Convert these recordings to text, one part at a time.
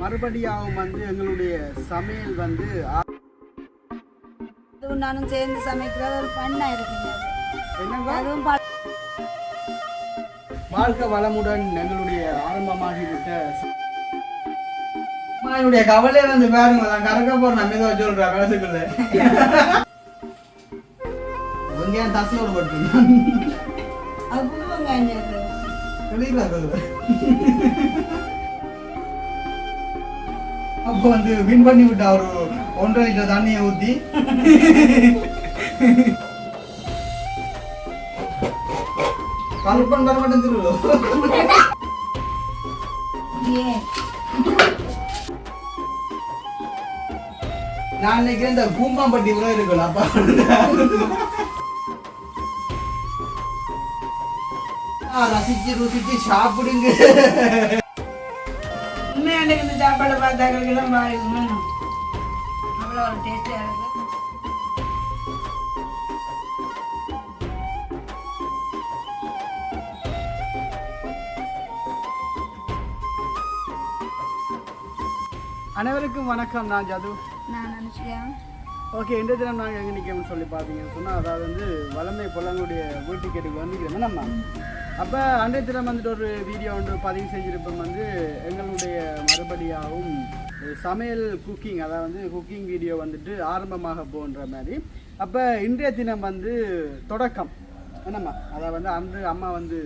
மறுபடியாகவும் வந்து எங்களுடைய சமையல் வந்து அதுவும் நானும் சேர்ந்து சமைக்கிறது ஒரு ஃபன்னாக இருக்குங்க. என்னங்க அதுவும் வாழ்க்கை வளமுடன் எங்களுடைய ஆரம்பமாகிவிட்ட என்னுடைய கவலை வந்து பாருங்க நான் கறக்க போறேன் நம்ம ஏதோ சொல்றேன் பேசுக்குள்ள வெங்காயம் தசையோடு போட்டுருந்தேன் அது புது வெங்காயம். அப்போ வந்து வின் பண்ணி விட்டா ஒரு ஒன்றரை லிட்டர் தண்ணியை ஊத்தி. கல்பன் வர மாட்டேன் நான் நினைக்கிறேன் இந்த கூம்பாம்பட்டி கூட இருக்கணும் அப்பா ரசிச்சு ருசிச்சு சாப்பிடுங்க. அன்றைக்கு இந்த சாப்பாடு பார்த்தாக்கெல்லாம் பாருங்க அவ்வளோ ஒரு டேஸ்டியாக இருக்கு. அனைவருக்கும் வணக்கம் நான் ஜது. நான் நினச்சிக்கிறேன் ஓகே இந்த தினம் நாங்கள் எங்கே நிற்கணும்னு சொல்லி பார்த்தீங்கன்னு சொன்னால் அதாவது வந்து வளமை பொல்லங்களுடைய வீட்டு கேட்டுக்கு வந்துக்கிறோம் நம்ம அப்போ அன்றைய தினம் வந்துட்டு ஒரு வீடியோ ஒன்று பதிவு செஞ்சிருப்போம் வந்து எங்களுடைய மறுபடியாகவும் சமையல் குக்கிங் அதாவது வந்து குக்கிங் வீடியோ வந்துட்டு ஆரம்பமாக போன்ற மாதிரி. அப்போ இன்றைய தினம் வந்து தொடக்கம். என்னம்மா? அதாவது வந்து அன்று அம்மா வந்து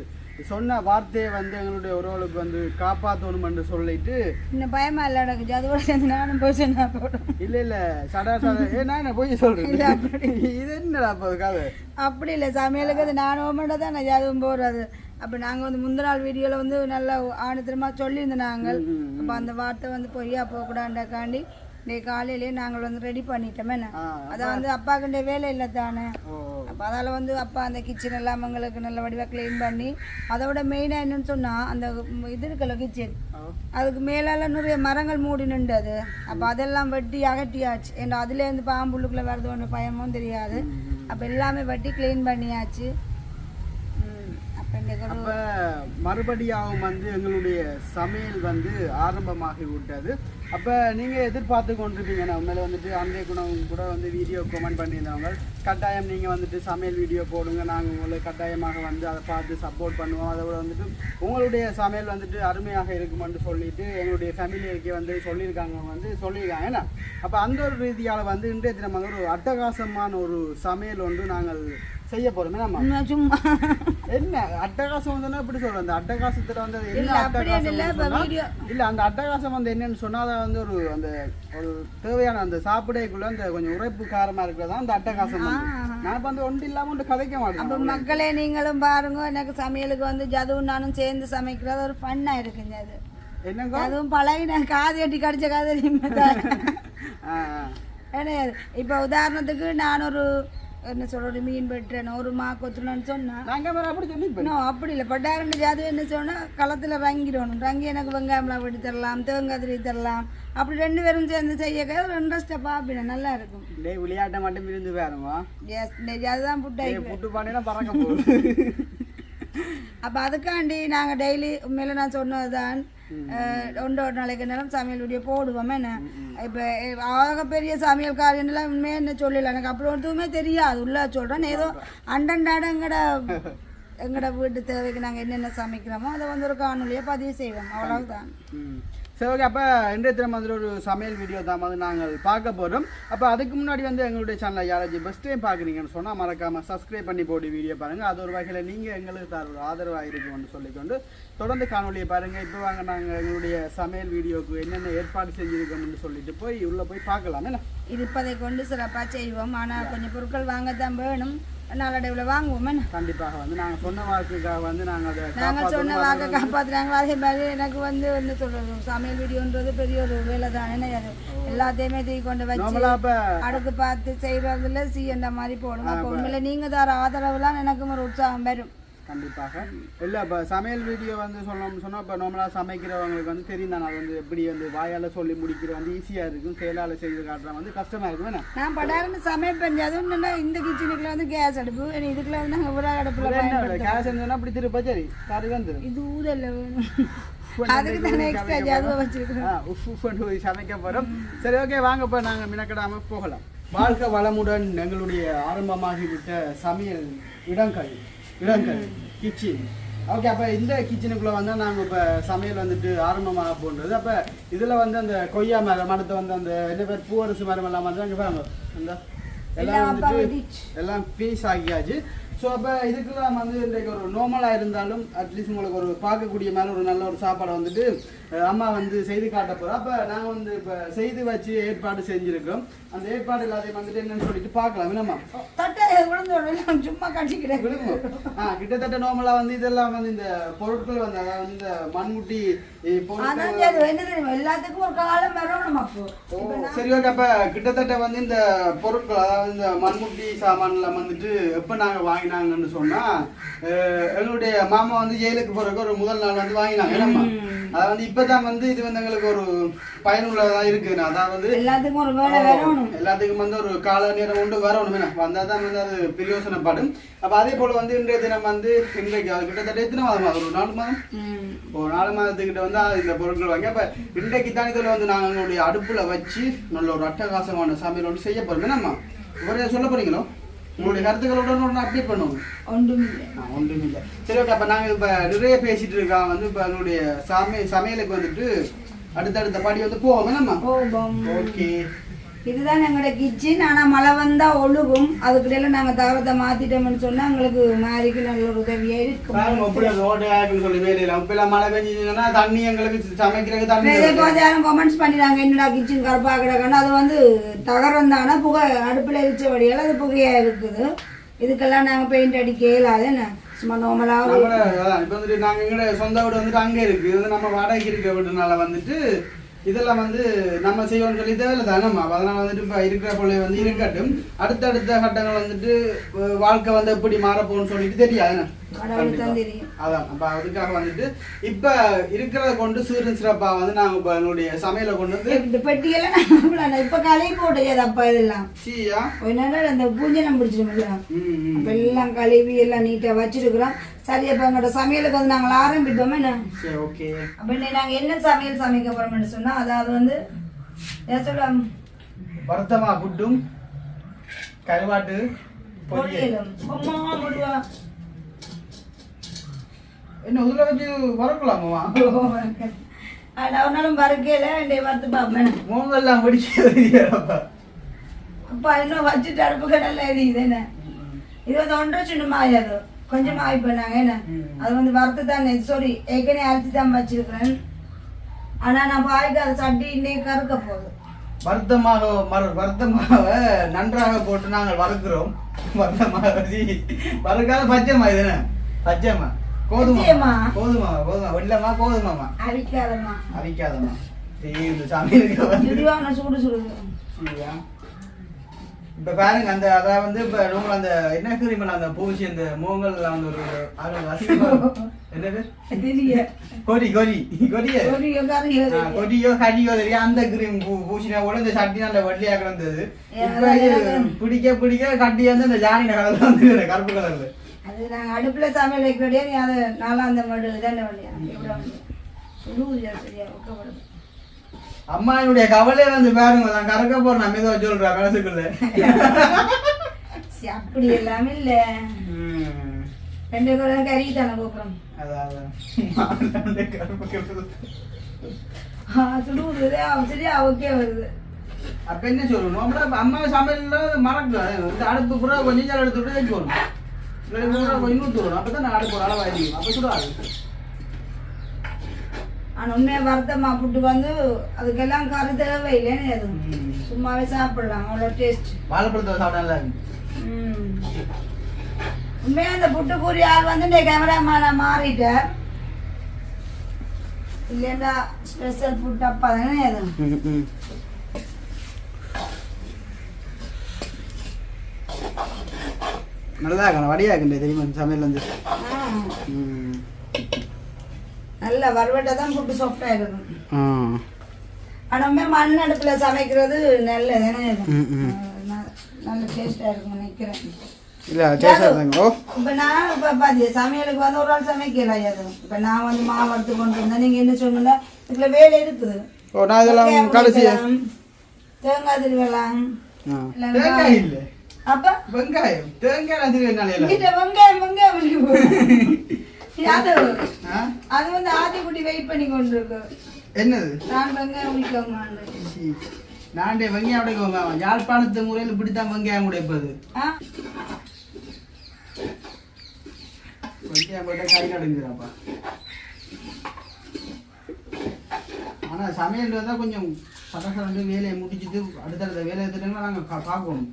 சொன்ன வார்த்தையை வந்து எங்களுடைய உறவுகளுக்கு வந்து காப்பாற்றணுமென்று சொல்லிட்டு இன்னும் பயமா இல்லை எனக்கு. அதுவோட சேர்ந்து நானும் போய் சொன்னா போடும் இல்ல இல்ல. சடா சடா. ஏ நான் போய் சொல்றேன் இது என்னடா அப்போ கதை? அப்படி இல்லை சமையலுக்கு அது நானும் மட்டும் தான் நான் அதுவும் போடுறது அப்போ நாங்கள் வந்து முந்தின நாள் வீடியோவில் வந்து நல்லா ஆணித்தரமாக சொல்லியிருந்தோம் நாங்கள். அப்போ அந்த வார்த்தை வந்து பொய்யா போகக்கூடாண்டாக்காண்டி இன்னைக்கு காலையிலேயே நாங்கள் வந்து ரெடி பண்ணிட்டோமே. ஆ, அதை வந்து அப்பாக்குடைய வேலை இல்லை தானே? அப்போ அதால் வந்து அப்பா அந்த கிச்சன் எல்லாம் எங்களுக்கு நல்ல வடிவாக க்ளீன் பண்ணி அதோட மெயினாக என்னன்னு சொன்னால் அந்த இது இருக்குல்ல கிச்சன். அதுக்கு மேலால நிறைய மரங்கள் மூடி நின்றது. அப்போ அதெல்லாம் வெட்டி அகட்டியாச்சு ஏன்னா அதுலேருந்து பாம்புள்ளுக்குள்ளே வருது ஒன்று பயமும் தெரியாது. அப்போ எல்லாமே வெட்டி க்ளீன் பண்ணியாச்சு. மறுபடியாகவும் வந்து எங்களுடைய சமையல் வந்து ஆரம்பமாகி விட்டது. அப்போ நீங்கள் எதிர்பார்த்து கொண்டிருப்பீங்க நான் உண்மையில வந்துட்டு அன்றைய குணம் கூட வந்து வீடியோ கமெண்ட் பண்ணியிருந்தவங்க. கட்டாயம் நீங்கள் வந்துட்டு சமையல் வீடியோ போடுங்க நாங்கள் உங்களை கட்டாயமாக வந்து அதை பார்த்து சப்போர்ட் பண்ணுவோம். அதை விட வந்துட்டு உங்களுடைய சமையல் வந்துட்டு அருமையாக இருக்குமென்று சொல்லிட்டு எங்களுடைய ஃபேமிலிக்கு வந்து சொல்லியிருக்காங்க வந்து சொல்லியிருக்காங்க. ஏன்னா அப்போ அந்த ஒரு ரீதியால் வந்து இன்றைய தினம் வந்து ஒரு அட்டகாசமான ஒரு சமையல் ஒன்று நாங்கள் செய்ய போறோம் நம்ம சும்மா. என்ன அட்டகாசம் வந்து எப்படி சொல்றது? அந்த அட்டகாசத்துல வந்து என்ன அட்டகாசம் இல்ல, அந்த அட்டகாசம் வந்து என்னன்னு சொன்னா வந்து ஒரு அந்த ஒரு தேவையான அந்த சாப்பிடக்குள்ள அந்த கொஞ்சம் உரைப்பு காரமா இருக்கிறதா அந்த அட்டகாசம் நான் இப்ப வந்து ஒன்று இல்லாம ஒன்று கதைக்க அப்போ மாட்டேன் மக்களே நீங்களும் பாருங்க எனக்கு சமையலுக்கு வந்து ஜதுவும் நானும் சேர்ந்து சமைக்கிறது ஒரு ஃபன்னாக இருக்குங்க அது. என்னங்க? அதுவும் பழகின காது எட்டி கடிச்ச காது. ஏன்னா இப்போ உதாரணத்துக்கு நான் ஒரு என்ன சொல்றது மீன் வெட்டுறேன் ஒரு மா கொத்துறேன்னு சொன்னா நாங்க வேற அப்படி சொல்லி அப்படி இல்லை. பட்டாரண்டு ஜாதகம் என்ன சொன்னா களத்தில் ரங்கிடணும் ரங்கி எனக்கு வெங்காயம்லாம் வெட்டி தரலாம் தேங்காய் தரலாம். அப்படி ரெண்டு பேரும் சேர்ந்து செய்ய ஒரு இன்ட்ரெஸ்ட்டாக பார்ப்பேன் நல்லா இருக்கும். டேய் விளையாட்டை மட்டும் இருந்து வேறுமா எஸ் அதுதான் புட்டை புட்டு பாண்டினா பறக்க போகுது. அப்போ அதுக்காண்டி நாங்கள் டெய்லி உண்மையில நான் சொன்னதுதான் ஒன்று ஒரு நாளைக்கு நேரம் சமையல் வீடியோ போடுவோம் என்ன இப்போ ஆக பெரிய சமையல் காரியம்லாம் உண்மையாக என்ன சொல்லல எனக்கு அப்படி ஒன்றுமே தெரியாது உள்ள சொல்கிறேன் ஏதோ அண்டண்டாட எங்கட எங்கட வீட்டு தேவைக்கு நாங்கள் என்னென்ன சமைக்கிறோமோ அதை வந்து ஒரு காணொலியாக பதிவு செய்வோம் அவ்வளவுதான். சரி ஓகே அப்போ இன்றைய தினம் வந்து ஒரு சமையல் வீடியோ தான் வந்து நாங்கள் பார்க்க போகிறோம் அப்போ அதுக்கு முன்னாடி வந்து எங்களுடைய சேனலை யாராச்சும் பெஸ்ட் டைம் பார்க்குறீங்கன்னு சொன்னால் மறக்காமல் சப்ஸ்கிரைப் பண்ணி போட்டு வீடியோ பாருங்கள் அது ஒரு வகையில் நீங்கள் எங்களுக்கு தர ஒரு ஆதரவாக இருக்கும்னு சொல்லிக்கொண்டு தொடர்ந்து காணொலியை பாருங்கள் இப்போ வாங்க நாங்கள் எங்களுடைய சமையல் வீடியோவுக்கு என்னென்ன ஏற்பாடு செஞ்சுருக்கோம்னு சொல்லிட்டு போய் உள்ளே போய் பார்க்கலாம். என்ன? இருப்பதை கொண்டு சிறப்பாக செய்வோம். ஆனால் கொஞ்சம் பொருட்கள் வாங்கத்தான் வேணும். நாளடைவில் வாங்குவோம். என்ன? கண்டிப்பாக வந்து நாங்கள் சொன்ன வாக்குக்காக வந்து நாங்கள் அதை நாங்கள் சொன்ன வாக்க காப்பாத்துறாங்க. அதே மாதிரி எனக்கு வந்து என்ன சொல்றது? சமையல் வீடியோன்றது பெரிய ஒரு வேலை தான் அது எல்லாத்தையுமே தூக்கி கொண்டு வச்சு அடுக்கு பார்த்து செய்யறதுல சி என்ற மாதிரி போடுங்க அப்போ உண்மையில நீங்க தர ஆதரவுலாம் எனக்கும் ஒரு உற்சாகம் வரும். கண்டிப்பாக. இல்லை இப்போ சமையல் வீடியோ வந்து சொல்லணும்னு சொன்னால் இப்போ நார்மலாக சமைக்கிறவங்களுக்கு வந்து தெரியும் தானே அது வந்து எப்படி வந்து வாயால் சொல்லி முடிக்கிற வந்து ஈஸியாக இருக்கும் செயலால் செய்து காட்டுறது வந்து கஷ்டமாக இருக்கும் என்ன? நான் படாருன்னு சமைப்பேன் அதுவும் என்னன்னா இந்த கிச்சனுக்குள்ள வந்து கேஸ் அடுப்பு இதுக்குள்ள வந்து நாங்கள் விறகு அடுப்புல கேஸ் இருந்ததுன்னா அப்படி திருப்பா சரி சரி வந்துடும் இது ஊதல்ல அதுக்கு தானே extra ஜாதுவா வச்சிருக்கிறோம். உஃப் உஃப்னு போய் சமைக்க போறோம். சரி ஓகே வாங்க இப்போ நாங்க மினக்கடாம போகலாம். வாழ்க்கை வளமுடன் எங்களுடைய ஆரம்பமாகிவிட்ட சமையல் இடங்கள் இடங்கள் கிச்சன் ஓகே அப்போ இந்த கிச்சனுக்குள்ளே வந்து நாங்கள் இப்போ சமையல் வந்துட்டு ஆரம்பமாக போன்றது. அப்போ இதில் வந்து அந்த கொய்யா மரம் அடுத்து வந்து அந்த என்ன பேர் பூவரசு மரம் எல்லாம் வந்து அங்கே பாருங்க. அந்த எல்லாம் வந்துட்டு. எல்லாம் பீஸ் ஆகியாச்சு. ஸோ அப்போ இதுக்கெல்லாம் வந்து இன்றைக்கு ஒரு நார்மலாக இருந்தாலும் அட்லீஸ்ட் உங்களுக்கு ஒரு பார்க்கக்கூடிய மேலே ஒரு நல்ல ஒரு சாப்பாடை வந்துட்டு அம்மா வந்து செய்து காட்ட போகிறோம் அப்போ நாங்கள் வந்து இப்போ செய்து வச்சு ஏற்பாடு செஞ்சுருக்கோம் அந்த ஏற்பாடு எல்லாத்தையும் வந்துட்டு என்னன்னு சொல்லிட்டு பார்க்கலாம். என்னம்மா சும்மா கட்டிக்கிறேன். விழுங்கும். ஆ கிட்டத்தட்ட நார்மலாக வந்து இதெல்லாம் வந்து இந்த பொருட்கள் வந்து அதாவது இந்த மண்முட்டி எல்லாத்துக்கும் ஒரு காலம் வரணும் அப்போ. ஓ, சரி ஓகே அப்ப கிட்டத்தட்ட வந்து இந்த பொருட்கள் அதாவது இந்த மண்முட்டி சாமான்ல வந்துட்டு எப்ப நாங்க வாங்கினாங்கன்னு சொன்னா அஹ், எங்களுடைய மாமா வந்து ஜெயிலுக்கு போறதுக்கு ஒரு முதல் நாள் வந்து வாங்கினாங்க. என்னம்மா? அது வந்து இப்பதான் வந்து இது வந்து எங்களுக்கு ஒரு பயனுள்ளதா இருக்குது. அதாவது எல்லாத்துக்கும் ஒரு வேலை வரணும். எல்லாத்துக்கும் வந்து ஒரு கால நேரம் உண்டு வரணும் வந்தால் தான் வந்து அது பிரயோசனப்படும். அப்போ அதே போல் வந்து இன்றைய தினம் வந்து இன்றைக்கு அது கிட்டத்தட்ட எத்தனை மாதம்? ஒரு நாலு மாதம். ஒரு நாலு மாதத்துக்கிட்ட வந்து இந்த பொருட்கள் வாங்கி அப்போ இன்றைக்கு தான் இதில் வந்து நாங்கள் எங்களுடைய அடுப்பில் வச்சு நல்ல ஒரு அட்டகாசமான சமையல் ஒன்று செய்ய போகிறோம் என்னம்மா? ஒரே சொல்ல போறீங்களோ? உங்களுடைய கருத்துக்களோட ஒன்று அப்டேட் பண்ணுவோம். ஒன்றும் இல்லை ஆ, ஒன்றும் இல்லை சரி ஓகே அப்போ நாங்கள் இப்போ நிறைய பேசிட்டு இருக்கோம். வந்து இப்போ எங்களுடைய சமை சமையலுக்கு வந்துட்டு அடுத்தடுத்த படி வந்து போவோம் கோபம் ஓகே இதுதான் எங்களோட கிச்சன் ஆனா மழை வந்தா ஒழுகும். அதுக்கிடையில நாங்க தகவத்தை மாத்திட்டோம்னு சொன்னா எங்களுக்கு மாறிக்கு நல்ல ஒரு உதவியா பாருங்க இருக்கும். பார்த்து யாரும் கமெண்ட்ஸ் பண்ணிடுறாங்க என்னடா கிச்சன் கருப்பா கிடக்குன்னு. அது வந்து தகரம் தானே? புகை அடுப்பில் எரிச்ச வழியால் அது புகையா இருக்குது. இதுக்கெல்லாம் நாங்கள் பெயிண்ட் அடிக்க இயலாது சும்மா நார்மலாக இப்ப வந்துட்டு நாங்க எங்கட சொந்த வீடு வந்துட்டு அங்க இருக்கு. இது நம்ம வாடகைக்கு இருக்க வீடுனால வந்துட்டு இதெல்லாம் வந்து நம்ம செய்யணும்னு சொல்லி தேவையில்ல தானம்மா அதனால வந்துட்டு இப்ப இருக்கிற பிள்ளை வந்து இருக்கட்டும். அடுத்தடுத்த கட்டங்கள் வந்துட்டு வாழ்க்கை வந்து எப்படி மாறப்போன்னு சொல்லிட்டு தெரியாது அதான். அப்ப அதுக்காக வந்துட்டு இப்ப இருக்கிறத கொண்டு சீரு சிறப்பா வந்து நாங்க இப்ப எங்களுடைய சமையலை கொண்டு வந்து இந்த பெட்டியெல்லாம் இப்போ கழுவி போட்டது அப்பா இதெல்லாம். சீயா? ஒரு நாள் அந்த பூஞ்சனம் பிடிச்சிருமில்ல ம் ம். அப்போ எல்லாம் கழுவி எல்லாம் நீட்டாக வச்சிருக்கிறோம். சரி அப்போ எங்களோட சமையலுக்கு வந்து நாங்கள் ஆரம்பித்தோமே என்ன? சரி ஓகே. அப்போ இன்னைக்கு நாங்கள் என்ன சமையல் சமைக்க போகிறோம்னு சொன்னால் அதாவது வந்து சொல்ல வருத்தமா புட்டும் கருவாட்டு பொரியல். பொரியலும். அம்மா முடுவா என்ன உதுல வச்சு வரக்கலாமா வறுக்கையில் என்னை வறுத்து பார்ப்பேன். மூங்கெல்லாம் பிடிக்கிறப்ப அப்பா இன்னும் வச்சுட்டு அடுப்பு கடல்ல எரியுது என்ன? இது வந்து ஒன்றரை சின்ன மாய் அது கொஞ்சம் மாய் பண்ணாங்க என்ன. அது வந்து வறுத்து தான் சாரி ஏற்கனவே அரைச்சி தான் வச்சிருக்கிறேன். ஆனா நான் பாய்க்கு அதை சட்டி இன்னைக்கு கறுக்க போகுது. வருத்தமாக மறு வருத்தமாக நன்றாக போட்டு நாங்கள் வறுக்கிறோம். வருத்தமாக வறுக்காத பச்சைமா இது என்ன? பச்சைமா கோதுமா? கோதுமா கோதுமா வெள்ளமா கோதுமாமா அவிக்காதம்மா. அரிக்காதம்மா சரி சுடுவாங்க சூடு சுடுது? இப்ப பாருங்க அந்த அதாவது வந்து இப்ப நூல் அந்த என்ன கிரிமல் அந்த பூச்சி அந்த மூங்கல்ல வந்து ஒரு அது இருக்கும். என்னது? தெரிய கொடி கொடி கொடிய. கொடியோ தெரியும் அந்த கிரீம் பூசினா கூட இந்த சட்டி நல்ல வட்டியா கிடந்தது. இப்ப பிடிக்க பிடிக்க கட்டி வந்து இந்த ஜானின வந்து கருப்பு கலர்ல. அது நாங்கள் அடுப்பில் சமையல் வைக்கிறதே நீ அதை நாலாம் அந்த மடு இதான வழியா எப்படி வந்து. சுடுவுதியா சரியா வைக்கப்படுது அம்மாயினுடைய கவலையை வந்து பாருங்க நான் கறக்க போறேன். நான் மெதுவா சொல்றேன் மனசுக்குள்ள அப்படி எல்லாமே இல்லை. ரெண்டு பேரும் கறி தானே வருது. அப்ப என்ன சொல்லணும்? அம்மா சமையல்ல மறக்க இந்த அடுப்பு பூரா கொஞ்சம் நேரம் எடுத்து விட்டு வச்சு போகணும் இல்லை பூரா கொஞ்சம் ஊற்றி விடணும் அப்போ தான் அடுப்பு அளவாயிருக்கும் அப்போ சுடாது. ஆனால் உண்மையாக வருத்தமா புட்டு வந்து அதுக்கெல்லாம் கறி தேவையில்லைன்னு அது. ம். சும்மாவே சாப்பிடலாம் அவ்வளோ டேஸ்ட் வாழைப்பழத்தை சாப்பிட நல்லா இருக்கு. உண்மையாக அந்த புட்டுக்கூரி ஆள் வந்து இந்த கேமராமேனை மாறிட்டார். இல்லைன்னா ஸ்பெஷல் ஃபுட் அப்பா தானே அது. நல்லா இருக்கணும் வடியா இருக்குண்டே தெரியுமா? சமையல் வந்து. ம். நல்ல வறுவட்டை தான் புட்டு சாஃப்டாக இருக்கும். ஆ. ஆனால் மண் அடுப்பில் சமைக்கிறது நல்லது. தானே இது ம், ம். ஆ, ந- நல்ல டேஸ்டாக இருக்கும் நினைக்கிறேன். இல்லை இப்ப நான் இப்ப பாத்தியா சமையலுக்கு வந்து ஒரு ஆள் சமைக்கல அது இப்ப நான் வந்து மாவு கொண்டு வந்தேன். நீங்க என்ன சொன்னீங்க? இதுல வேலை இருக்குது. ஓ நான் இதெல்லாம் தேங்காய் திருவலாம் தேங்காய் இல்லை. அப்ப? வெங்காயம். தேங்காய் இங்கிட்ட வெங்காயம் வெங்காயம் பாரு. அது. வந்து ஆதிக்குட்டி வெயிட் பண்ணி கொண்டு இருக்கு என்னது? நான் வெங்காயம் சீ. நான்டே வெங்காயம் உடைக்கோங்க யாழ்ப்பாணத்து முறையில் இப்படித்தான் வெங்காயம் உடைப்பது. வெங்காயம் போட்டால் கை நடுங்குறாப்பா ஆனா சமையல் வந்தால் கொஞ்சம் சடசடன்னு வேலையை முடிச்சிட்டு அடுத்தடுத்த வேலையை திட்டங்களை நாங்கள் பார்க்கணும்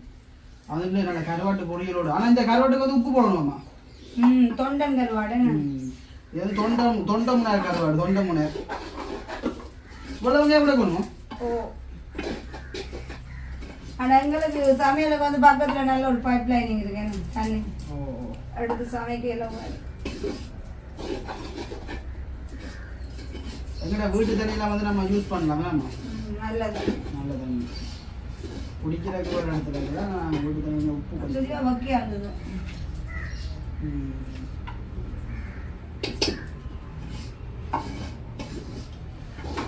அதுல நல்ல கருவாட்டு பொரியலோடு. ஆனா இந்த கருவாட்டுக்கு வந்து உப்பு போடணுமாம்மா? தொண்டன் கருவாடுன்னு ம். இது தொண்டம் தொண்டமுனார் கருவாடு தொண்டமுனார். இவ்வளவு வெங்காயம் உடைக்கணும் ஓ. ஆனா எங்களுக்கு சமையலுக்கு வந்து பக்கத்துல நல்ல ஒரு பைப் லைனிங் இருக்கு. தண்ணி. ஓ எடுத்து சமைக்க எல்லாம் எங்கடா வீட்டு தண்ணியெல்லாம் வந்து நம்ம யூஸ் பண்ணலாமா? ம், நல்லது. நல்ல தண்ணி குடிக்கிறதுக்கு ஒரு இடத்துல வீட்டு தண்ணியில் உப்பு கொஞ்சம் சரியா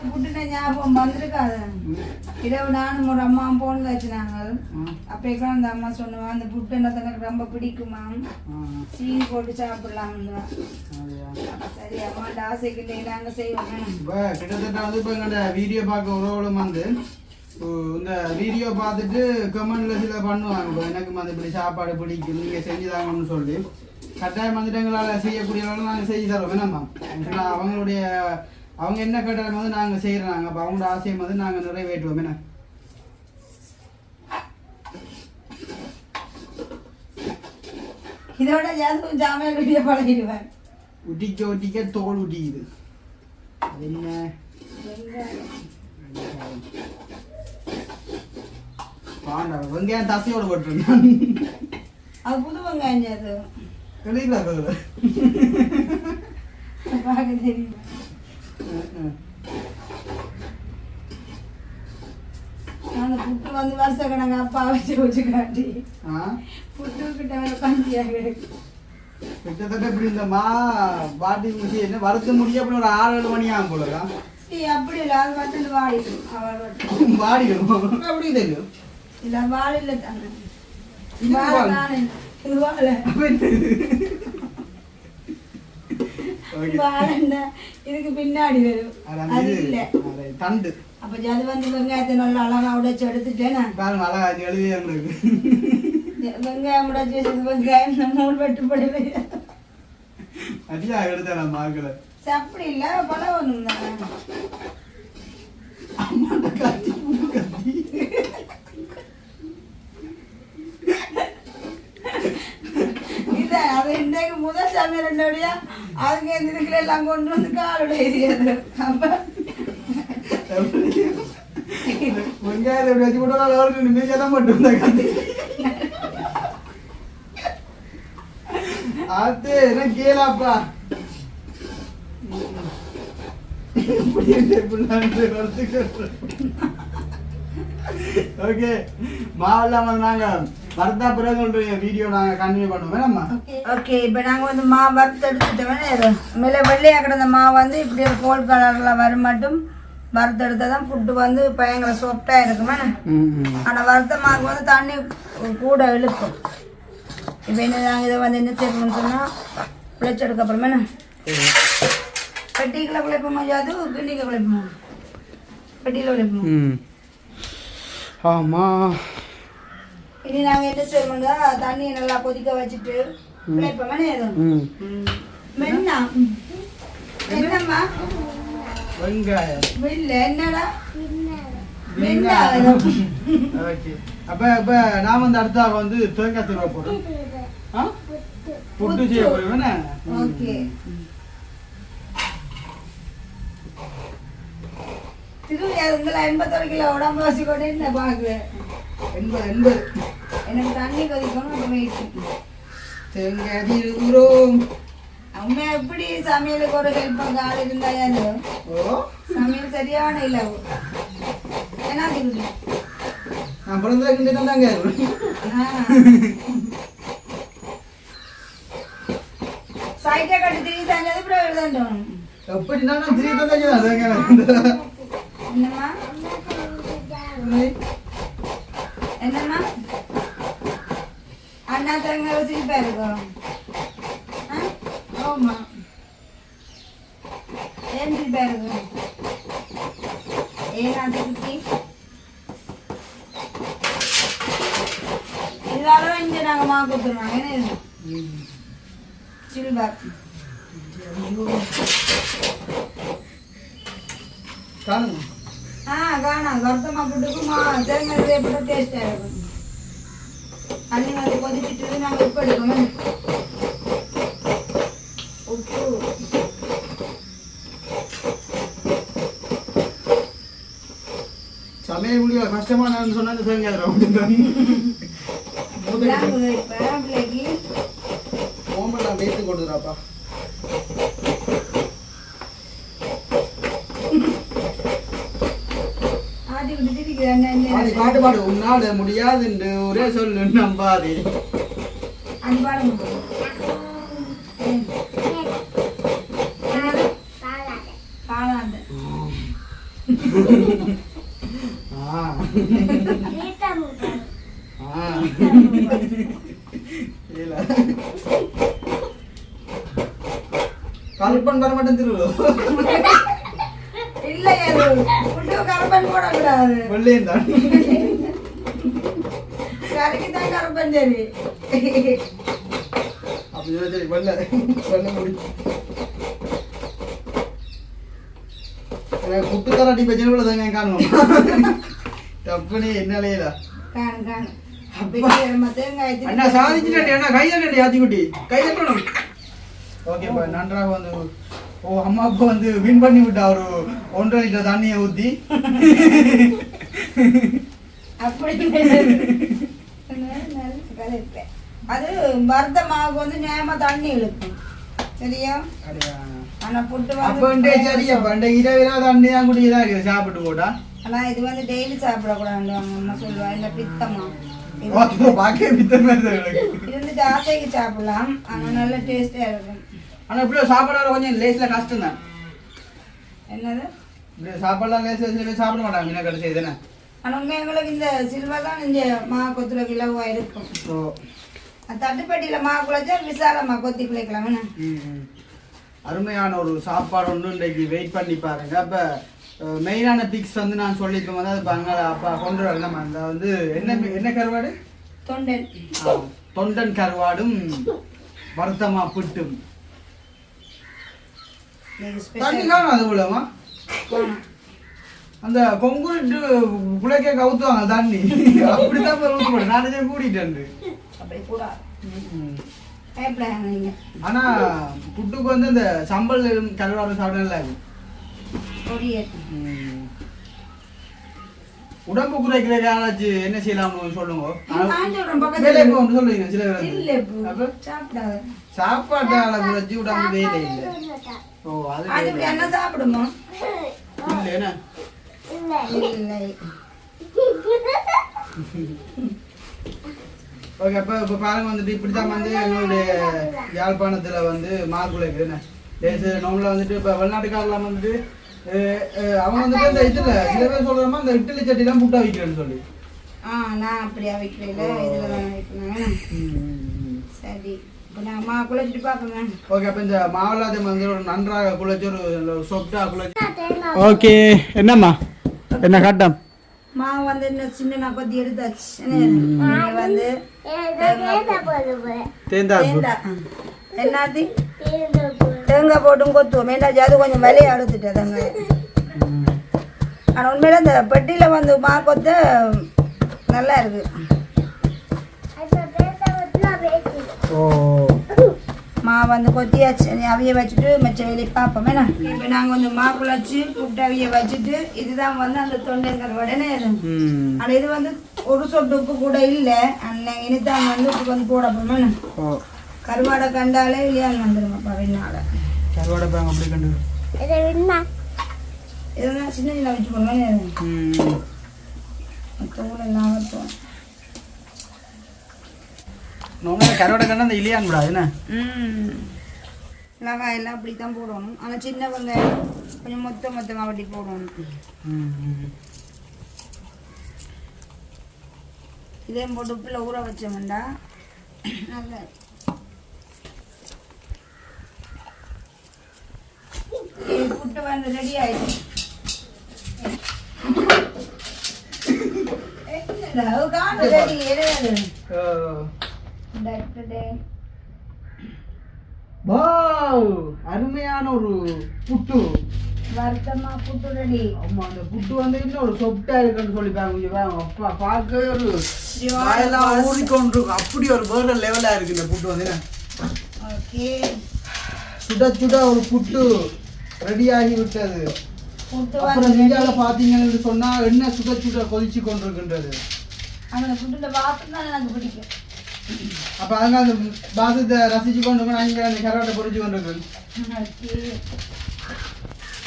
புட்டுன ஞாபகம் வந்திருக்காது. இரவு நானும் ஒரு அம்மாவும் போன் வச்சுனாங்க ஆ. அப்போ அந்த அம்மா சொன்னுவா அந்த புட்டு என்ன தனக்கு ரொம்ப பிடிக்குமா. சீனி போட்டு சாப்பிடலாம்னு அப்படியா? சரி அம்மாண்ட ஆசைக்கு நாங்கள் செய்வோம் இப்ப கிட்டத்தட்ட வந்து இப்போ எங்கள்ட வீடியோ பார்க்க உறவுகளும் வந்து இந்த வீடியோ பார்த்துட்டு கமெண்ட்ல சில பண்ணுவாங்க எனக்கு வந்து இப்படி சாப்பாடு பிடிக்கும் நீங்கள் செஞ்சு தாங்கன்னு சொல்லி கட்டாயம் வந்துட்டு எங்களால் செய்யக்கூடிய நாங்கள் செஞ்சு தரோம். என்னம்மா? அவங்களுடைய அவங்க என்ன கேட்டாலும் வந்து நாங்கள் செய்கிறோம் அப்போ அவங்களோட ஆசையை வந்து நாங்கள் நிறைவேற்றுவோம். என்ன? இதோட ஜாதகம் ஜாமையல் வீடியோ பழகிடுவேன். உட்டிக்க உட்டிக்க தோல் உட்டிக்குது. அது என்ன. பாண்டா வெங்காயம் தசையோட போட்டுருந்தேன். அது புது வெங்காயம் அது தெளிவா இருக்குது பார்க்க தெரியும் அந்த புட்டு வந்து வருஷ கணக்கு அப்பா வச்சு வச்சு காட்டி புட்டு கிட்ட வேற பஞ்சியாக கிட்டத்தட்ட இப்படி இந்த மா பாட்டி முசி என்ன வறுத்து முடிய அப்படி ஒரு ஆறு ஏழு மணி ஆகும் போலதான் சரி அப்படி இல்லை அது வாடிடும் அவள் வாடிடும் அப்படி தெரியும் இல்லை வாழையில் தானே. வாழை வாழை. தானே இது வாழை ஓகே. வாழைன்னா இதுக்கு பின்னாடி வரும். அது இல்லை. தண்டு. அப்போ அது வந்து வெங்காயத்தை நல்லா அழகா உடைச்சு எடுத்துட்டேன்னா பாருங்க அழகா அது எழுதி எங்களுக்கு வெங்காயம் உடைச்சு வச்சது வெங்காயம் மூணு வெட்டுப்படவே அதிகா எடுத்தேன் நான் இல்லை தானே. அம்மாண்ட கத்தி புது கத்தி அது இன்றைக்கு முதல் சாமி ரெண்டோடையா அதுங்க இந்த எல்லாம் கொண்டு வந்து காலோட எரியாது அப்ப வெங்காயத்தை எப்படி வச்சு நிம்மதியாக தான் மட்டும் இந்த அது என்ன கேளாப்பா ஓகே மாவெல்லாம் வந்தாங்க நாங்க வர்த்தா பிறகுடைய வீடியோ நாங்க கண்டினியூ பண்ணுவோம் நம்ம ஓகே இப்போ நாங்கள் வந்து மா வறுத்து எடுத்துட்டோமே மேலே வெள்ளையாக கிடந்த மா வந்து இப்படி ஒரு கோல் கலரில் வரும் மட்டும் வறுத்து எடுத்தால் தான் ஃபுட்டு வந்து பயங்கர சாஃப்டாக இருக்குமே. ஆனால் வறுத்த மாவுக்கு வந்து தண்ணி கூட இழுக்கும். இப்போ என்ன நாங்கள் இதை வந்து என்ன செய்யணும்னு சொன்னால் பிழைச்செடுக்க அப்புறமே பெட்டிக்குள்ள குழைப்போமா அது கிண்டிக்க குழைப்போமா? பெட்டியில் குழைப்போமா? ம் ஆமா. இனி நாங்கள் என்ன செய்யணும்னா தண்ணியை நல்லா கொதிக்க வச்சுட்டு குழைப்போமே எதுவும் ம். மென்னா? என்னம்மா? வெங்காயம். இல்ல என்னடா? வெங்காயம். ஓகே. அப்ப இப்ப நான் வந்து அடுத்தா வந்து தேங்காய் திருவ ஆ? புட்டு செய்ய போறேன் என்ன? ஓகே. திருவிழா உங்களை எண்பத்தொரு கிலோ உடம்பு வச்சுக்கொண்டு என்ன பார்க்குறேன் எண்பது எண்பது. எனக்கு தண்ணி கொதிக்கணும் அப்போ வெயிட் தேங்காய் திருவுறோம் அம்மா எப்படி சமையலுக்கு ஒரு ஹெல்ப் பண்ண ஆள் இருந்தாயாது ஓ. சமையல் சரியான இல்லை என்ன நான் கைட்டை தஞ்சது அப்புறம் எழுதணும் நான் என்னம்மா? என்னம்மா அண்ணா தங்க சிரிப்பா இருக்கும் ஆ? ஆமா ஏன் சிரிப்பா இருக்கும் ஏன் அந்த குட்டி இதனால இங்க நாங்க மா கொடுத்துருவாங்க என்ன இது சில்வர் காணுங்க ஆ காணாம் வருத்தமா புட்டுக்கும் மா தேங்காய் எப்படி டேஸ்டாக இருக்கும் அள்ளி வந்து கொதிச்சிட்டு நாங்கள் உப்பு எடுக்கணும் உப்பு சமையல் முடியல கஷ்டமா நான் சொன்னா தேங்காய் விளாம்பு இப்போ பிள்ளைக்கு ஓம்பெல்லாம் வைத்து கொடுக்குறாப்பா அது பாட்டு பாடு உன்னால முடியாது என்று ஒரே சொல்லு நம்பாதே. கல்பன் வர மாட்டேன் திரு இல்லை அது புட்டு கருப்பன் போடக்கூடாது வெள்ளையும் தான் கறிக்கு தான் கருப்பன் சரி அப்படி சரி வெள்ளை வெள்ளை முடிச்சு புட்டு தராட்டி பச்சனை தாங்க காணும் தப்புனே என்னாலேடா காணு காணு அப்படி நம்ம தேங்காய் திரி- அண்ணா சாதிச்சுட்டே அண்ணா கைதட்டே யாத்திக்குட்டி கைதட்டணும் ஓகேப்பா நன்றாக வந்து ஓ அம்மா அப்பா வந்து வின் பண்ணி விட்டா ஒரு ஒன்றரை லிட்டர் தண்ணியை ஊற்றி அப்படி. அது வறுத்த மாவுக்கு வந்து நியாயமா தண்ணி இழுக்கும். சரியா? ஆனா புட்டு அப்போ வந்து சரி அப்போ இந்த இரவிரா தண்ணி தான் குடிக்கிறதா இருக்குது சாப்பிட்டு போட்டா? ஆனா இது வந்து டெய்லி சாப்பிடக்கூடாது அம்மா சொல்லுவா இந்த பித்தமா. வந்து ஆசைக்கு சாப்பிடலாம். ஆனா நல்ல டேஸ்டா இருக்கும். ஆனால் இப்படியே சாப்பிட கொஞ்சம் லேஸில் கஷ்டம் தான் என்னது? இப்படி சாப்பாடுலாம் லேஸ் பேர் சாப்பிட மாட்டாங்க மீனா கடைசி இதுன்னு ஆனா உண்மை எங்களுக்கு இந்த சில்வர் தான் இந்த மா கொத்துல கிலோவா இருக்கும். ஸோ தட்டுப்பட்டியில மா குழைச்சா விசாலமா கொத்தி குழைக்கலாம் என்ன? அருமையான ஒரு சாப்பாடு ஒன்று இன்றைக்கு வெயிட் பண்ணி பாருங்க. அப்போ மெயினான பிக்ஸ் வந்து நான் சொல்லியிருப்பேன் வந்து அது அங்கே அப்பா கொண்டு வரலாம் அந்த வந்து என்ன என்ன கருவாடு? தொண்டன். தொண்டன் கருவாடும் வருத்தமா புட்டும். தண்ணி ஸ்பெஷல் காணும் அது உள்ளமா அந்த கொங்குட்டு குலைக்க கவுத்துவாங்க தண்ணி. அப்படிதான் மாட்டேன் நானே கூட்டிட்டு அப்படி கூடாது பயப்படாங்க நீங்க. ஆனா புட்டுக்கு வந்து அந்த சம்பல் கருவாடு சாப்பிடல பொரியல். உடம்பு குறைக்கிற யாராச்சு என்ன செய்யலாம்னு சொல்லுங்க. நான் சொல்றேன் வேலை பக்கத்துல போகணும்னு சொல்லுவீங்க சில சாப்பாட்டால குறைச்சி உடம்பு வேலை இல்லை. அது என்ன சாப்பிடுமா? இல்லை. ஓகே அப்போ இப்போ பாருங்க வந்துட்டு இப்படி தான் வந்து எங்களுடைய யாழ்ப்பாணத்தில் வந்து மார்க்குலைக்கு என்ன? நம்மள வந்துட்டு இப்போ வெளிநாட்டுக்காரெல்லாம் வந்துட்டு அவங்க வந்துட்டு இந்த இதில் சில பேர் சொல்கிறோமா இந்த இட்லி சட்டிலாம் புட்டா வைக்கிறேன்னு சொல்லி. ஆ நான் அப்படியா வைக்கிறேன் இதுல தான் வைக்கிறேன் சரி. ஓகே அப்போ இந்த மாவலாதை வந்து ஒரு நன்றாக குழைச்சி ஒரு சொப்டா குழைச்சி ஓகே என்னம்மா? என்ன கட்டம்? மாவு வந்து என்ன சின்ன நான் கொத்தி எடுத்தாச்சு. வந்து தேங்காய் தேங்காய் போட்டும் கொத்துவோம். வேண்டாச்சு அது கொஞ்சம் விலையை அழுத்துட்டு தேங்காய் ஆனால் உண்மையில இந்த பெட்டியில் வந்து மா கொத்த நல்லா இருக்கு. ஓ. மா வந்து கொத்தியாச்சு நீ அவிய வச்சுட்டு மிச்ச வேலையை பார்ப்போம் என்ன இப்போ நாங்கள் வந்து மா குழச்சி புட்டு அவிய வச்சுட்டு இதுதான் வந்து அந்த தொண்டைங்கிற உடனே ஆனால் இது வந்து ஒரு சொட்டு உப்பு கூட இல்லை. அன்னை இனித்தான் வந்து உப்பு வந்து போட போமா கருவாடை கண்டாலே இல்லையான்னு வந்துடுமாப்பா வெண்ணால கருவாடை பாங்க அப்படி கண்டு. இதெல்லாம் சின்ன சின்ன வச்சு போடுவேன் தூள் எல்லாம் வைப்போம் நம்ம கருவாடை கண்டு அந்த இலியான் விடாது என்ன? ம். மிளகாய் எல்லாம் அப்படி தான் போடணும். ஆனால் சின்ன வெங்காயம் கொஞ்சம் மொத்த மொத்தமாக அப்படி போடணும். இதையும் போட்டு உப்பில் ஊற வச்சோம்டா நல்லா இது புட்டு வந்து ரெடி ஆயிடுச்சு. என்னடா, காணும் ready, வாவ் அருமையான ஒரு புட்டு. வருத்தமா புட்டு ரெடி ஆமா அந்த புட்டு வந்து இன்னும் ஒரு சொப்டா இருக்குன்னு சொல்லி பாருங்க பார்க்கவே ஒரு வாயெல்லாம். அப்படி ஒரு வேற லெவலா இருக்கு இந்த புட்டு வந்து. என்ன? ஓகே. சுட சுட ஒரு புட்டு ரெடி ஆகி விட்டது. அப்புறம் இந்தியால பாத்தீங்கன்னு சொன்னா எண்ணெய் சுட சுட கொதிச்சு கொண்டிருக்கின்றது? அந்த புட்டுல வாசம் தான் எனக்கு பிடிக்கும். அப்ப அதுங்க அந்த பாசத்தை ரசிச்சு கொண்டு போய் அங்க அந்த கரோட்டை பொறிச்சு கொண்டு இருக்கேன்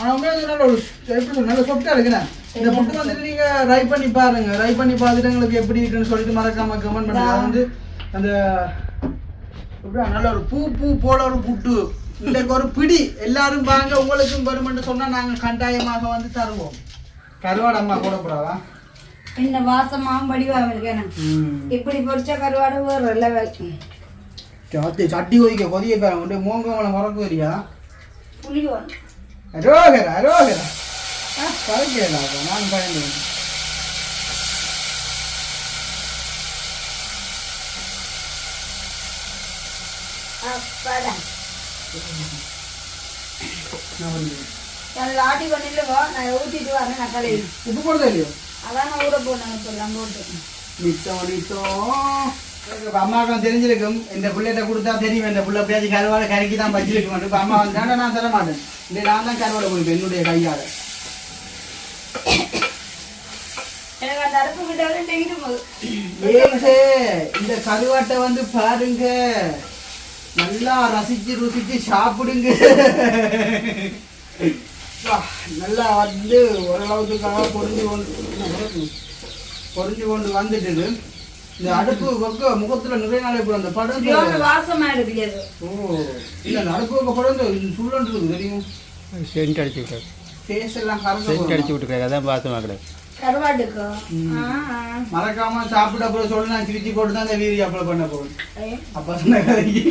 ஆனா நல்ல ஒரு எப்படி நல்ல சொப்டா இருக்குண்ணே இந்த புட்டு வந்துட்டு நீங்க ரை பண்ணி பாருங்க. ரை பண்ணி பார்த்துட்டு எங்களுக்கு எப்படி இருக்குன்னு சொல்லிட்டு மறக்காம கமெண்ட் பண்ணுங்க. அது வந்து அந்த நல்ல ஒரு பூ பூ போல ஒரு புட்டு இன்னைக்கு ஒரு பிடி. எல்லாரும் வாங்க உங்களுக்கும் வருமென்று சொன்னா நாங்க கட்டாயமாக வந்து தருவோம். கருவாடு அம்மா கூட போடாதா என்ன வாசமாவும் வடிவாகவும் இருக்கேன் இப்படி பொரிச்ச கருவாடு வேறு லெவல் சட்டி சட்டி கொதிக்க கொதிக்க பாருங்க உண்டு மோங்கவளம் முறக்கு வரியா? புளியோன் அரோகரா அரோகரா. பழக்கிறேன் நான் பயந்து ஆட்டி பண்ணிடுவோ நான் ஊற்றிட்டு வரேன் நான் கலையில் உப்பு போடுதா இல்லையோ? அதான் ஊற போடணும் இப்பெல்லாம் போட்டு மிச்சம் இப்ப அம்மாவுக்கு தெரிஞ்சிருக்கும். இந்த பிள்ளைகிட்ட கொடுத்தா தெரியும். இந்த பிள்ளை எப்படியாச்சும் கருவாடை கரைக்கி தான் வச்சிருக்க இப்போ அம்மா வந்து "வேண்டாம், நான் தர மாட்டேன். இந்த நான் தான் கருவாடை கொடுப்பேன் என்னுடைய கையால. இந்த கருவாட்டை வந்து பாருங்க. நல்லா ரசிச்சு ருசிச்சு சாப்பிடுங்க. நல்லா வந்து ஓரளவுக்காக பொறிஞ்சு கொண்டு பொறிஞ்சு கொண்டு வந்துட்டுது. இந்த அடுப்பு வைக்க முகத்துல நிறைய நாள் இப்படி அந்த படம் வாசமா இருக்குது. ஓ இல்ல அந்த அடுப்பு வைக்க படம் சுள்ளன் தெரியும்? சென்ட் அடிச்சு விட்டாரு. ஃபேஸ் எல்லாம் சென்ட் கறந்து அடிச்சு விட்டுருக்காரு. அதான் பாசமாக கிடையாது. மறக்காம சாப்பிட்ட அப்புறம் சொல்லு நான் கிழிச்சு போட்டு தான் இந்த வீடியோ அப்லோட் பண்ண போறேன். அப்பா சொன்ன கதைக்கு.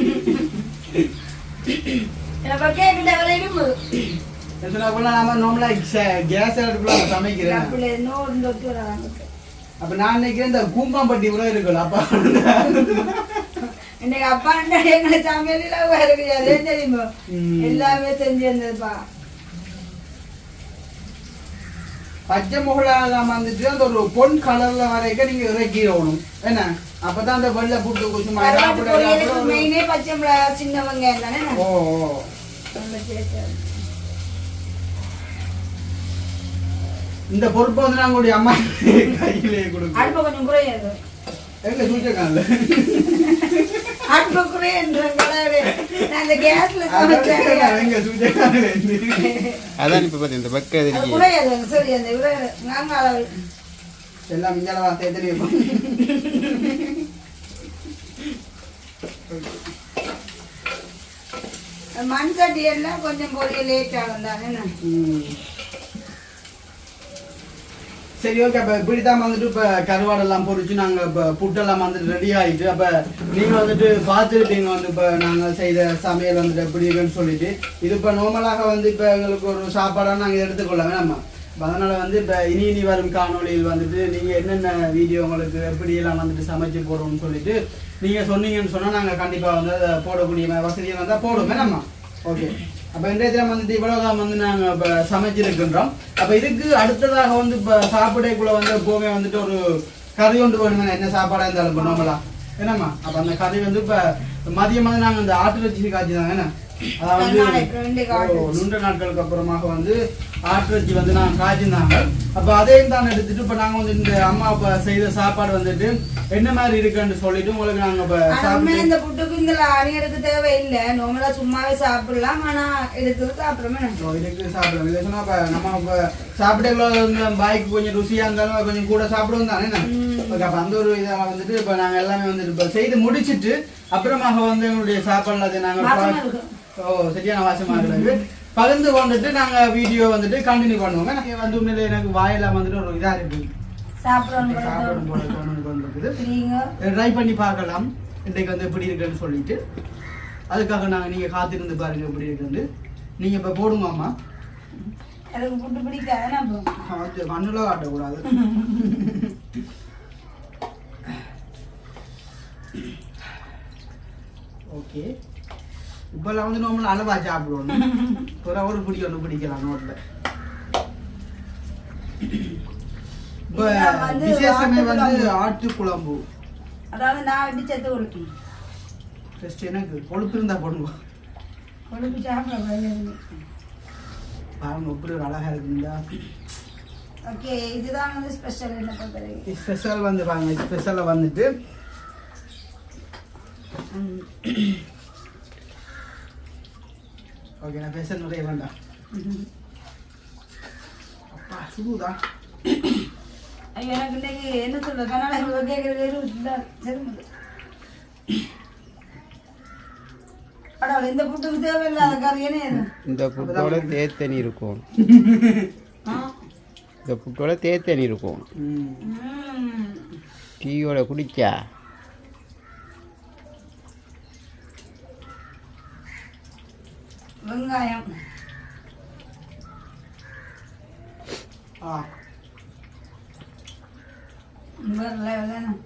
எனக்கு கேக்கு டெவல இரும்பு சொன்னா போல நாம நார்மலா கேஸ் அடுப்புல சமைக்கிறேன். அப்ப நான் நினைக்கிறேன் இந்த கூம்பாம்பட்டி கூட இருக்குல்ல அப்பா. இன்னைக்கு அப்பா எங்களை சமையல வருது அதே தெரியுமா. எல்லாமே செஞ்சிருந்ததுப்பா பச்சை முகலாம் வந்துட்டு அந்த ஒரு பொன் கலர்ல வரைக்கும் நீங்க இறக்கிடணும் என்ன? அப்பதான் அந்த வெள்ளை புட்டு பொரியலுக்கு மெயினே பச்சை மிளகாய் சின்ன வெங்காயம் தானே? ஓ ஓ. நல்ல taste ஆ இருக்கும். இந்த பொறுப்பை வந்து நாங்க உடைய அம்மா கையிலேயே கொடுக்கணும் அடுப்பு கொஞ்சம் குறையாது எங்க சூச்சக்கான்ல அடுப்பு குறையன்ற கலரு நான் அந்த கேஸ்ல சமைச்சேன். எங்க சூச்சக்கான்ல அதான் இப்போ பார்த்து இந்த பக்கம் அது இருக்கு குறையாது சரி அந்த இவர நாங்க அளவு எல்லாம் மிஞ்சால வார்த்தை தெரியும் மண் சட்டி எல்லாம் கொஞ்சம் பொரிய லேட் ஆகும் தானே. சரி ஓகே அப்போ இப்படி தான் வந்துட்டு இப்போ கருவாடெல்லாம் பொரிச்சு நாங்கள் இப்போ புட்டெல்லாம் வந்துட்டு ரெடி ஆகிட்டு அப்போ நீங்கள் வந்துட்டு பார்த்துருப்பீங்க வந்து இப்போ நாங்கள் செய்த சமையல் வந்துட்டு எப்படி இருக்குன்னு சொல்லிட்டு இது இப்போ நார்மலாக வந்து இப்போ எங்களுக்கு ஒரு சாப்பாடாக நாங்கள் எடுத்துக்கொள்ள வேணாமா அதனால் வந்து இப்போ இனி இனி வரும் காணொளியில் வந்துட்டு நீங்கள் என்னென்ன வீடியோ உங்களுக்கு எப்படியெல்லாம் வந்துட்டு சமைச்சு போடுறோம்னு சொல்லிட்டு நீங்கள் சொன்னீங்கன்னு சொன்னால் நாங்கள் கண்டிப்பாக வந்து அதை போடக்கூடிய வசதியை வந்தால் போடுவோம். வேணாமா ஓகே அப்போ இன்றைய தினம் வந்துட்டு இவ்வளோதான் வந்து நாங்கள் இப்போ சமைச்சிருக்கின்றோம். அப்போ இதுக்கு அடுத்ததாக வந்து இப்போ சாப்பிடக்குள்ளே வந்து எப்போவுமே வந்துட்டு ஒரு கறி கொண்டு வேணுமே என்ன சாப்பாடாக இருந்தாலும் இப்போ என்னம்மா? அப்போ அந்த கறி வந்து இப்போ மதியம் வந்து நாங்கள் இந்த ஆட்டுறச்சி காய்ச்சி தாங்க என்ன அதாவது நீண்ட நாட்களுக்கு அப்புறமாக வந்து ஆட்டிறைச்சி வந்து நாங்கள் காய்ச்சிருந்தாங்க அப்போ அதையும் தான் எடுத்துட்டு இப்போ நாங்கள் வந்து இந்த அம்மா அப்பா செய்த சாப்பாடு வந்துட்டு என்ன மாதிரி இருக்குன்னு சொல்லிட்டு உங்களுக்கு நாங்கள் இப்போ சாப்பிட்டு இந்த புட்டுக்கு இந்த லாரி எடுக்க தேவையில்லை. நார்மலா சும்மாவே சாப்பிடலாம். ஆனா எடுத்து சாப்பிடுறோமே ஓ, இதுக்கு சாப்பிடுவோம் இதை சொன்னா இப்ப நம்ம இப்போ சாப்பிடக்குள்ள பாய்க்கு கொஞ்சம் ருசியாக இருந்தாலும் கொஞ்சம் கூட சாப்பிடுவோம் தானே. ஓகே அப்போ அந்த ஒரு இதில் வந்துட்டு இப்போ நாங்கள் எல்லாமே வந்துட்டு இப்போ செய்து முடிச்சிட்டு அப்புறமாக வந்து எங்களுடைய சாப்பாடுல அதை நாங்க வாசமா பா- இருக்கு. ஓ சரியான வாசமா இருக்குது பகிர்ந்து கொண்டுட்டு நாங்க வீடியோ வந்துட்டு கண்டினியூ பண்ணுவோங்க எனக்கு வந்து உண்மையில எனக்கு வாயெல்லாம் வந்துட்டு ஒரு இதா இருக்கு. சாப்பிடணும் போல இருக்குது ட்ரை பண்ணி பார்க்கலாம். இன்றைக்கு வந்து எப்படி இருக்குன்னு சொல்லிட்டு. அதுக்காக நாங்கள் நீங்கள் காத்திருந்து பாருங்க எப்படி இருக்குன்னு. நீங்கள் இப்போ போடுங்க அம்மா. எனக்கு புட்டு பிடிக்காது நான் காட்டக்கூடாது. ஓகே இப்போல்லாம் வந்து நம்மள அளவா சாப்பிடுவோம். ஒரு ஒரு பிடி ஒன்று பிடிக்கலாம் நோட்டில் இப்போ விசேஷமே வந்து. ஆட்டு குழம்பு அதாவது நான் எப்படி செத்து கொடுக்கணும் ஜஸ்ட் எனக்கு கொழுப்பு இருந்தா போடுங்க. கொழுப்பு சாப்பிட பாருங்க எப்படி ஒரு அழகா இருக்குங்களா ஓகே இதுதான் வந்து ஸ்பெஷல் என்ன பொறுத்தவரைக்கும் ஸ்பெஷல் வந்து பாருங்க ஸ்பெஷலில் வந்துட்டு. ஓகே நான் பேச நிறைய வேண்டாம் அப்பா சுடுதா ஐயோ எனக்கு இன்னைக்கு என்ன சொல்றது கண்ணாடி இவ்வளவு கேட்கறது இருபத்தி செருமுது பரவாயில்ல இந்த புட்டுக்கு தேவையில்லாத கறியனே இந்த புட்டோட தேத்தனி இருக்கும் ஆ. இந்த புட்டோட தேத்தனி இருக்கும் ம் ம். டீயோட குடிச்சா வெங்காயம். ஆ. வேற level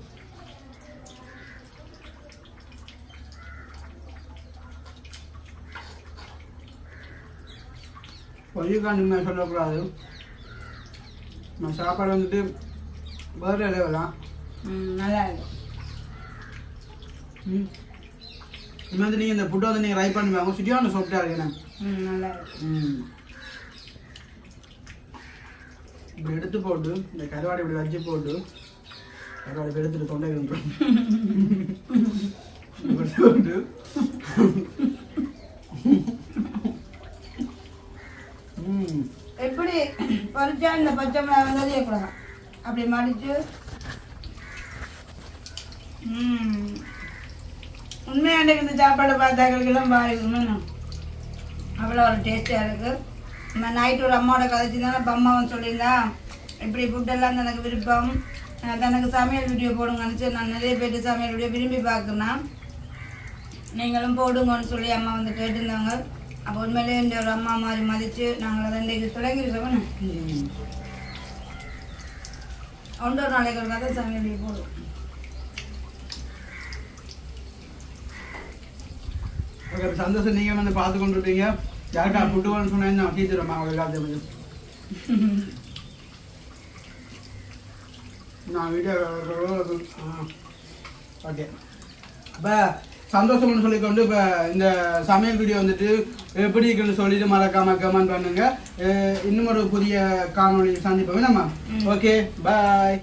பொய்யக்காண்டி நான் சொல்லக்கூடாது. நான் சாப்பாடு வந்துட்டு வேறு லெவலாம் நல்லா இருக்கும். ம். இது வந்து நீங்கள் இந்த ஃபுட்டை வந்து நீங்கள் ரைட் பண்ணுவாங்க சுட்டியான சாப்பிட்டா நல்லா ம். இப்படி எடுத்து போட்டு இந்த கருவாடை இப்படி வச்சு போட்டு கருவாடை எடுத்துட்டு தொண்டை போட்டு. எப்படி பறிச்சா இந்த பச்சை மிளகாய் வந்து அறியக்கூடாது அப்படி மடிச்சு. ம். உண்மையாக இந்த சாப்பாடு பார்த்தாக்களுக்கெல்லாம் பாருங்க அவ்வளோ ஒரு டேஸ்டியாக இருக்குது நம்ம நைட்டு ஒரு அம்மாவோட கதைச்சிருந்தாலும் இப்போ அம்மா வந்து சொல்லியிருந்தா இப்படி ஃபுட்டெல்லாம் எனக்கு விருப்பம். தனக்கு சமையல் வீடியோ போடுங்கன்னு நான் நிறைய பேர் சமையல் வீடியோ விரும்பி பார்க்குறேன் நீங்களும் போடுங்கன்னு சொல்லி அம்மா வந்து கேட்டிருந்தாங்க. அப்போ உண்மையிலேயே இந்த ஒரு அம்மா மாதிரி மதித்து நாங்கள் அதை இன்றைக்கு தொடங்கியிருக்கோம். ஒன்றொரு நாளைக்கு ஒரு கதை சமையல் வீடியோ போடுவோம். ஓகே சந்தோஷம் நீங்கள் வந்து பார்த்து கொண்டு இருப்பீங்க யாருக்கா ஃபுட்டு வேணும்னு சொன்னா நான் டீச்சர் அவங்க எல்லாத்தையும் நான் வீடியோ ஓகே. இப்போ சந்தோஷம்னு சொல்லிக்கொண்டு இப்போ இந்த சமையல் வீடியோ வந்துட்டு எப்படி இருக்குன்னு சொல்லிட்டு மறக்காம கமெண்ட் பண்ணுங்க. இன்னும் ஒரு புதிய காணொளி சந்திப்போம். நம்ம ஓகே பாய்